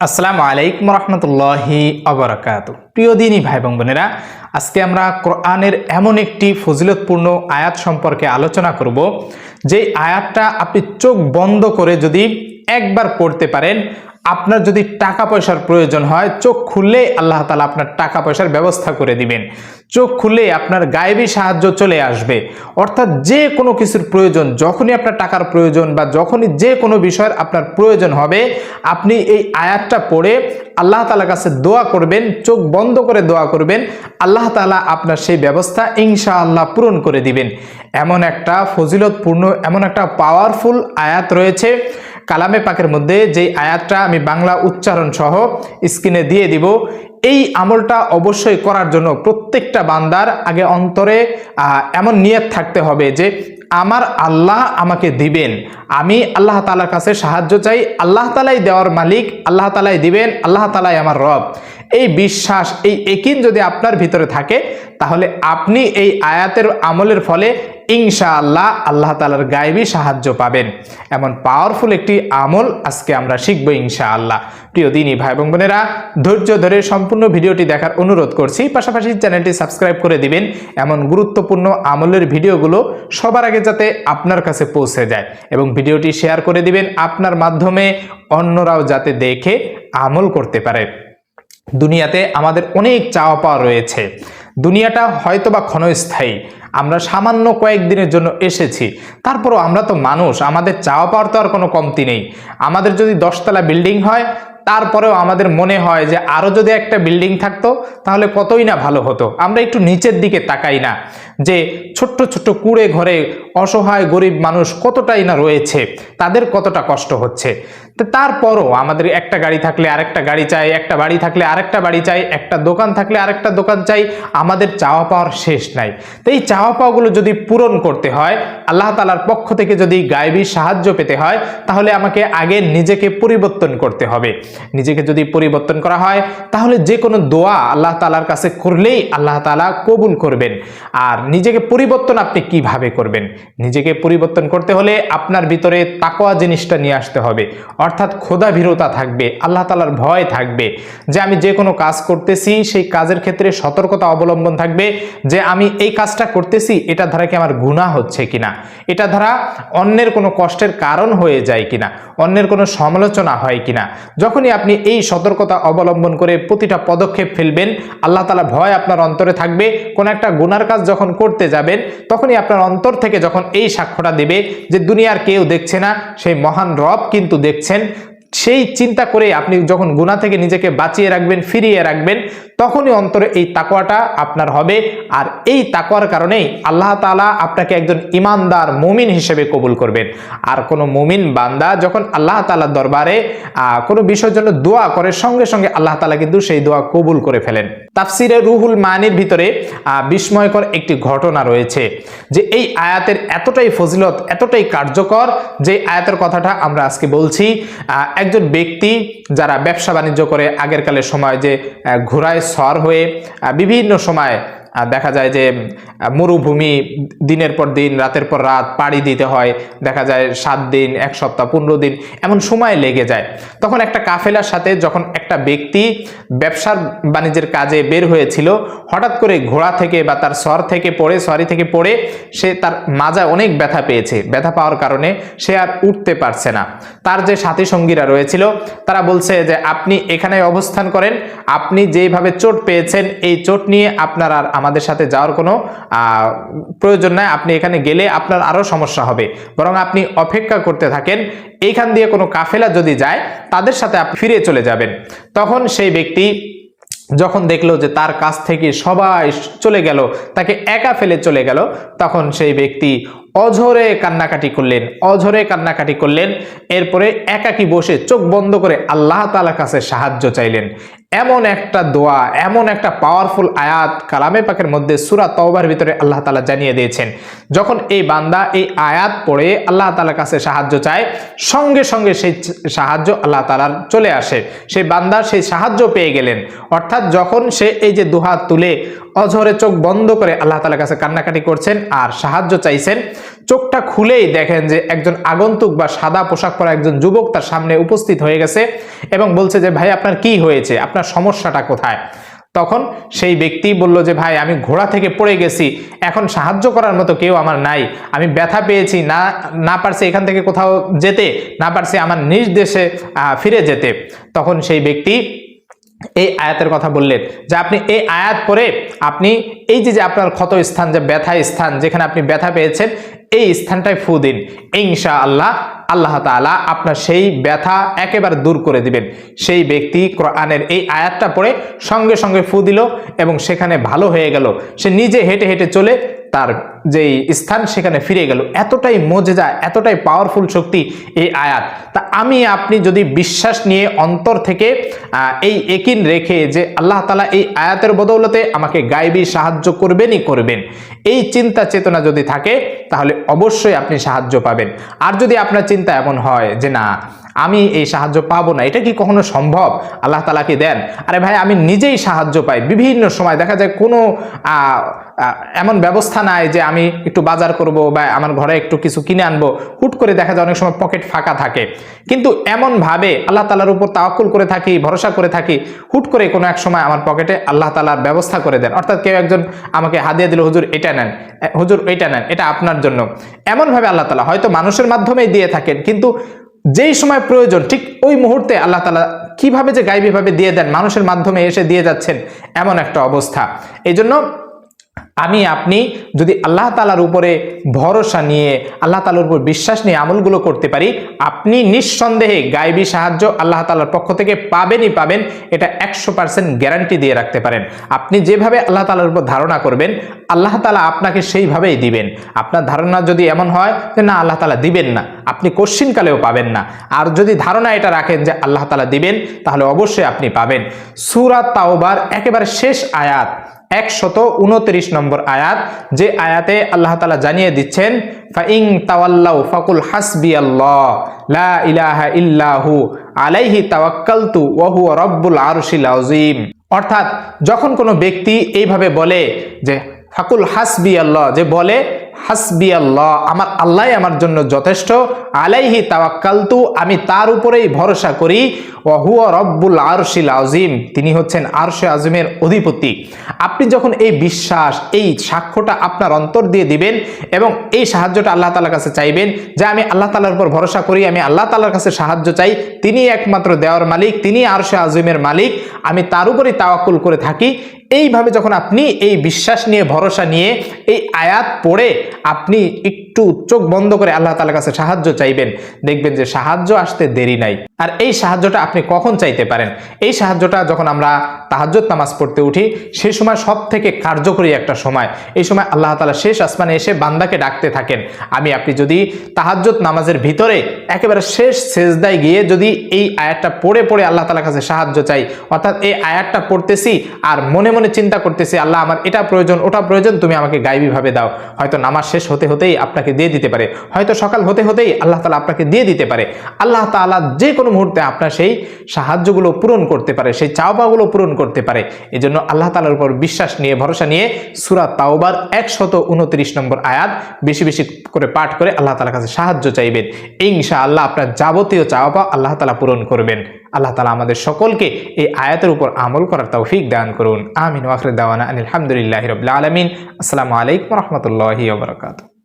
আসসালামু আলাইকুম রহমতুল্লাহি অবরাকাত। প্রিয় দিনী ভাই এবং বোনেরা, আজকে আমরা কোরআনের এমন একটি ফজিলতপূর্ণ আয়াত সম্পর্কে আলোচনা করব। যে আয়াতটা আপনি চোখ বন্ধ করে যদি একবার পড়তে পারেন আপনার যদি টাকা পয়সার প্রয়োজন হয়, চোখ খুললে আল্লাহ তালা আপনার টাকা পয়সার ব্যবস্থা করে দিবেন। চোখ খুললে আপনার গায়েবী সাহায্য চলে আসবে। অর্থাৎ যে কোনো কিছুর প্রয়োজন, যখনই আপনার টাকার প্রয়োজন বা যখনই যে কোনো বিষয়ের আপনার প্রয়োজন হবে, আপনি এই আয়াতটা পড়ে আল্লাহ তালার কাছে দোয়া করবেন, চোখ বন্ধ করে দোয়া করবেন, আল্লাহ তালা আপনার সেই ব্যবস্থা ইনশা আল্লাহ পূরণ করে দিবেন। এমন একটা ফজিলতপূর্ণ, এমন একটা পাওয়ারফুল আয়াত রয়েছে। কালামে পাকের মধ্যে যেই আয়াতটা আমি বাংলা উচ্চারণ সহ স্ক্রিনে দিয়ে দিব, এই আমলটা অবশ্যই করার জন্য প্রত্যেকটা বান্দার আগে অন্তরে এমন নিয়ত থাকতে হবে যে আমার আল্লাহ আমাকে দিবেন, আমি আল্লাহ তালার কাছে সাহায্য চাই, আল্লাহ তালাই দেওয়ার মালিক আল্লাহ তালাই দিবেন, আল্লাহ তালাই আমার রব। এই বিশ্বাস, এই একিন যদি আপনার ভিতরে থাকে, তাহলে আপনি এই আয়াতের আমলের ফলে ইনশা আল্লাহ তালার গায়েবী সাহায্য পাবেন। এমন পাওয়ারফুল একটি আমল আজকে আমরা শিখব ইনশা আল্লাহ প্রিয় দিনই ভাই এবং বোনেরা, ধৈর্য ধরে সম্পূর্ণ ভিডিওটি দেখার অনুরোধ করছি। পাশাপাশি চ্যানেলটি সাবস্ক্রাইব করে দিবেন। এমন গুরুত্বপূর্ণ আমলের ভিডিওগুলো সবার আগে যাতে আপনার কাছে পৌঁছে যায় এবং ভিডিওটি শেয়ার করে দিবেন আপনার মাধ্যমে অন্যরাও যাতে দেখে আমল করতে পারে। দুনিয়াতে আমাদের অনেক চাওয়া পাওয়া রয়েছে। দুনিয়াটা হয়তো বা ক্ষণস্থায়ী। আমরা সামান্য কয়েকদিনের জন্য এসেছি। তারপরও আমরা তো মানুষ, আমাদের চাওয়া পাওয়ার তো আর কোনো কমতি নেই। আমাদের যদি দশতলা বিল্ডিং হয়, তারপরেও আমাদের মনে হয় যে আরও যদি একটা বিল্ডিং থাকতো, তাহলে কতই না ভালো হতো। আমরা একটু নিচের দিকে তাকাই না যে ছোট্ট ছোট্ট কুড়ে ঘরে অসহায় গরিব মানুষ কতটাই না রয়েছে, তাদের কতটা কষ্ট হচ্ছে। তো তারপরও আমাদের একটা গাড়ি থাকলে আরেকটা গাড়ি চাই, একটা বাড়ি থাকলে আরেকটা বাড়ি চাই, একটা দোকান থাকলে আরেকটা দোকান চাই, আমাদের চাওয়া পাওয়ার শেষ নাই। তো এই চাওয়া পাওয়াগুলো যদি পূরণ করতে হয়, আল্লাহ তালার পক্ষ থেকে যদি গায়েবী সাহায্য পেতে হয়, তাহলে আমাকে আগে নিজেকে পরিবর্তন করতে হবে। নিজেকে যদি পরিবর্তন করা হয়, তাহলে যে কোনো দোয়া আল্লাহ তালার কাছে করলেই আল্লাহ তালা কবুল করবেন। আর নিজেকে পরিবর্তন আপনি কীভাবে করবেন? নিজেকে পরিবর্তন করতে হলে আপনার ভিতরে তাকোয়া জিনিসটা নিয়ে আসতে হবে। অর্থাৎ খোদা থাকবে, আল্লাহ তালার ভয় থাকবে, যে আমি যে কোনো কাজ করতেছি, সেই কাজের ক্ষেত্রে সতর্কতা অবলম্বন থাকবে, যে আমি এই কাজটা করতেছি, এটা ধারা কি আমার গুণা হচ্ছে কিনা? এটা ধারা অন্যের কোনো কষ্টের কারণ হয়ে যায় কিনা? অন্যের কোনো সমালোচনা হয় কিনা? যখনই আপনি এই সতর্কতা অবলম্বন করে প্রতিটা পদক্ষেপ ফেলবেন, আল্লাহ তালা ভয় আপনার অন্তরে থাকবে, কোনো একটা গুনার কাজ যখন করতে যাবেন, তখনই আপনার অন্তর থেকে যখন এই সাক্ষ্যটা দেবে যে দুনিয়ার কেউ দেখছে না, সেই মহান রব কিন্তু দেখছেন সেই চিন্তা করে আপনি যখন গুণা থেকে নিজেকে বাঁচিয়ে রাখবেন ফিরিয়ে রাখবেন তখনই অন্তরে এই তাকোয়াটা আপনার হবে। আর এই তাকোয়ার কারণেই আল্লাহ তালা আপনাকে একজন ইমানদার মুমিন হিসেবে কবুল করবেন। আর কোনো মুমিন বান্দা যখন আল্লাহ তালার দরবারে কোনো বিষয়ের জন্য দোয়া করে সঙ্গে সঙ্গে আল্লাহ তালা কিন্তু সেই দোয়া কবুল করে ফেলেন। তাফসিরে রুহুল মানির ভিতরে বিস্ময়কর একটি ঘটনা রয়েছে যে এই আয়াতের এতটাই ফজিলত এতটাই কার্যকর যে আয়াতের কথাটা আমরা আজকে বলছি। আহ, একজন ব্যক্তি যারা ব্যবসা বাণিজ্য করে আগেরকালের সময় যে ঘোড়ায় সর হয়ে বিভিন্ন সময় দেখা যায় যে মরুভূমি দিনের পর দিন, রাতের পর রাত পাড়ি দিতে হয়। দেখা যায় সাত দিন, এক সপ্তাহ, পনেরো দিন, এমন সময় লেগে যায়। তখন একটা কাফেলার সাথে যখন একটা ব্যক্তি ব্যবসার বাণিজ্যের কাজে বের হয়েছিল, হঠাৎ করে ঘোড়া থেকে বা তার সর থেকে পড়ে সরি থেকে পড়ে সে তার মাজায় অনেক ব্যথা পেয়েছে। ব্যথা পাওয়ার কারণে সে আর উঠতে পারছে না। তার যে সাথী সঙ্গীরা রয়েছিল, তারা বলছে যে, আপনি এখানে অবস্থান করেন। আপনি যেইভাবে চোট পেয়েছেন, এই চোট নিয়ে আপনার আর আমাদের সাথে যাওয়ার কোনো প্রয়োজন নাই। আপনি এখানে গেলে আপনার আরও সমস্যা হবে। বরং আপনি অপেক্ষা করতে থাকেন। এইখান দিয়ে কোনো কাফেলা যদি যায়, তাদের সাথে আপনি ফিরে চলে যাবেন। তখন সেই ব্যক্তি যখন দেখল যে তার কাছ থেকে সবাই চলে গেল, তাকে একা ফেলে চলে গেল, তখন সেই ব্যক্তি অঝরে কান্নাকাটি করলেন। অঝরে কান্নাকাটি করলেন। এরপরে একাকি বসে চোখ বন্ধ করে আল্লাহ তালার কাছে সাহায্য চাইলেন। এমন একটা দোয়া, এমন একটা পাওয়ারফুল আয়াত কালামে পাকের মধ্যে সুরা তওবার ভিতরে আল্লাহ তালা জানিয়ে দিয়েছেন। যখন এই বান্দা এই আয়াত পড়ে, আল্লাহ তালার কাছে সাহায্য চায়, সঙ্গে সঙ্গে সেই সাহায্য আল্লাহ তালার চলে আসে। সেই বান্দা সেই সাহায্য পেয়ে গেলেন। অর্থাৎ যখন সে এই যে দুহাত তুলে অঝরে চোখ বন্ধ করে আল্লাহ তালার কাছে কান্নাকাটি করছেন আর সাহায্য চাইছেন চোখটা খুলেই দেখেন যে একজন আগন্তুক বা সাদা পোশাক পরা একজন যুবক তার সামনে উপস্থিত হয়ে গেছে এবং বলছে যে, ভাই, আপনার কি হয়েছে? আপনার সমস্যাটা কোথায়? তখন সেই ব্যক্তি বলল যে, ভাই, আমি ঘোড়া থেকে পড়ে গেছি। এখন সাহায্য করার মতো কেউ আমার নাই। আমি ব্যথা পেয়েছি। না না পারছি এখান থেকে কোথাও যেতে। না পারছি আমার নিজ দেশে ফিরে যেতে। তখন সেই ব্যক্তি এই আয়াতের কথা বললেন যে, আপনি এই আয়াত পরে আপনি এই যে যে আপনার ক্ষত স্থান যে ব্যথা স্থান যেখানে আপনি ব্যথা পেয়েছেন এই স্থানটায় ফু দিন। ইনশা আল্লাহ আল্লাহ তালা আপনার সেই ব্যথা একেবারে দূর করে দিবেন। সেই ব্যক্তি কোরআনের এই আয়াতটা পড়ে সঙ্গে সঙ্গে ফু দিল এবং সেখানে ভালো হয়ে গেল। সে নিজে হেঁটে হেঁটে চলে তার যেই স্থান সেখানে ফিরে গেল। এতটাই মজে মজেজা, এতটাই পাওয়ারফুল শক্তি এই আয়াত। তা আমি, আপনি যদি বিশ্বাস নিয়ে অন্তর থেকে এই একিন রেখে যে আল্লাহ তালা এই আয়াতের বদৌলতে আমাকে গাইবি সাহায্য করবেনই করবেন, এই চিন্তা চেতনা যদি থাকে, তাহলে অবশ্যই আপনি সাহায্য পাবেন। আর যদি আপনার চিন্তা এমন হয় যে না আমি এই সাহায্য পাবো না। এটা কি কখনো সম্ভব? আল্লাহ তালা কি দেন? আরে ভাই, আমি নিজেই সাহায্য পাই। বিভিন্ন সময় দেখা যায় কোনো এমন ব্যবস্থা নাই যে আমি একটু বাজার করব বা আমার ঘরে একটু কিছু কিনে আনব। হুট করে দেখা যায় অনেক সময় পকেট ফাঁকা থাকে। কিন্তু এমনভাবে আল্লাহ তালার উপর তাওয়াক্কুল করে থাকি, ভরসা করে থাকি, হুট করে কোনো এক সময় আমার পকেটে আল্লাহ তালার ব্যবস্থা করে দেন। অর্থাৎ কেউ একজন আমাকে হাদিয়া দিল, হুজুর, এটা নেন। হুজুর, এটা নেন, এটা আপনার জন্য। এমনভাবে আল্লাহ তালা হয়তো মানুষের মাধ্যমেই দিয়ে থাকেন। কিন্তু যেই সময় প্রয়োজন, ঠিক ওই মুহূর্তে আল্লাহ তালা কীভাবে যে গাইবীভাবে দিয়ে দেন, মানুষের মাধ্যমে এসে দিয়ে যাচ্ছেন, এমন একটা অবস্থা। এই জন্য আমি, আপনি যদি আল্লাহ তালার উপরে ভরসা নিয়ে, আল্লাহ তালার উপর বিশ্বাস নিয়ে আমলগুলো করতে পারি, আপনি নিঃসন্দেহে গাইবী সাহায্য আল্লাহ তালার পক্ষ থেকে পাবেনই পাবেন। এটা একশো পার্সেন্ট গ্যারান্টি দিয়ে রাখতে পারেন। আপনি যেভাবে আল্লাহ তালার উপর ধারণা করবেন, আল্লাহ তালা আপনাকে সেইভাবেই দিবেন। আপনার ধারণা যদি এমন হয় যে, না, আল্লাহ তালা দিবেন না। আপনি কোশ্চিনকালেও পাবেন না। আর যদি ধারণা এটা রাখেন যে, আল্লাহ তালা দিবেন, তাহলে অবশ্যই আপনি পাবেন। সুরাত তাওবার একেবারে শেষ আয়াত। একশত উনত্রিশ নম্বর আয়াত, যে আয়াতে আল্লাহ তালা জানিয়ে দিচ্ছেন ফাইং তাওয়াল্লাউ ফাকুল হাসবি আল্লাহ, লা ইলাহা ইল্লাহু আলাইহি তাওয়াক্কালতু ওয়া হুয়া রব্বুল আরশিল আজিম অর্থাৎ যখন কোনো ব্যক্তি এইভাবে বলে যে ফাকুল হাসবি আল্লাহ যে বলে হাসবি আল্লাহ, আমার আল্লাহ আমার জন্য যথেষ্ট। আলাইহি তাওয়াক্কালতু, আমি তার উপরেই ভরসা করি। ওয়াহুয়া রব্বুল আরশিল আজিম তিনি হচ্ছেন আরশে আজিমের অধিপতি। আপনি যখন এই বিশ্বাস, এই সাক্ষ্যটা আপনার অন্তর দিয়ে দিবেন এবং এই সাহায্যটা আল্লাহ তালার কাছে চাইবেন যে আমি আল্লাহ তালার উপর ভরসা করি, আমি আল্লাহ তালার কাছে সাহায্য চাই, তিনি একমাত্র দেওয়ার মালিক, তিনি আরশে আজিমের মালিক, আমি তার উপরেই তাওয়াক্কুল করে থাকি। এইভাবে যখন আপনি এই বিশ্বাস নিয়ে, ভরসা নিয়ে এই আয়াত পড়ে আপনি একটু চোখ বন্ধ করে আল্লাহ তালার কাছে সাহায্য চাইবেন, দেখবেন যে সাহায্য আসতে দেরি নাই। আর এই সাহায্যটা আপনি কখন চাইতে পারেন? এই সাহায্যটা যখন আমরা তাহাজ্জত নামাজ পড়তে উঠি সেই সময় সব থেকে কার্যকরী একটা সময়। এই সময় আল্লাহ তালা শেষ আসমানে এসে বান্দাকে ডাকতে থাকেন। আমি, আপনি যদি তাহাজ্জত নামাজের ভিতরে একেবারে শেষ সেজদায় গিয়ে যদি এই আয়াতটা পড়ে পড়ে আল্লাহ তালার কাছে সাহায্য চাই, অর্থাৎ এই আয়াতটা পড়তেছি আর মনে মনে চিন্তা করতেছি, আল্লাহ আমার এটা প্রয়োজন, ওটা প্রয়োজন, তুমি আমাকে গাইবীভাবে দাও। হয়তো নামাজ শেষ হতে, হতেই আপনাকে দিয়ে দিতে পারে। হয়তো সকাল হতে হতেই আল্লাহ তালা আপনাকে দিয়ে দিতে পারে। আল্লাহ তাআলা যে কোনো মুহূর্তে আপনার সেই সাহায্যগুলো পূরণ করতে পারে, সেই চাওয়াগুলো পূরণ করতে পারে। এই জন্য আল্লাহ তালার উপর বিশ্বাস নিয়ে, ভরসা নিয়ে সুরা তাওবার একশত উনত্রিশ নম্বর আয়াত বেশি বেশি করে পাঠ করে আল্লাহ তালার কাছে সাহায্য চাইবেন। ইনশা আল্লাহ আপনার যাবতীয় চাওয়া আল্লাহ তালা পূরণ করবেন। আল্লাহ তালা আমাদের সকলকে এই আয়াতের উপর আমল করার তৌফিক দান করুন। আমিন। ওয়াখরে দাওয়ানা আলহামদুলিল্লাহ রবিল আলমিন। আসসালামু আলাইকুম রহমতুল্লাহি ওবরাকাতু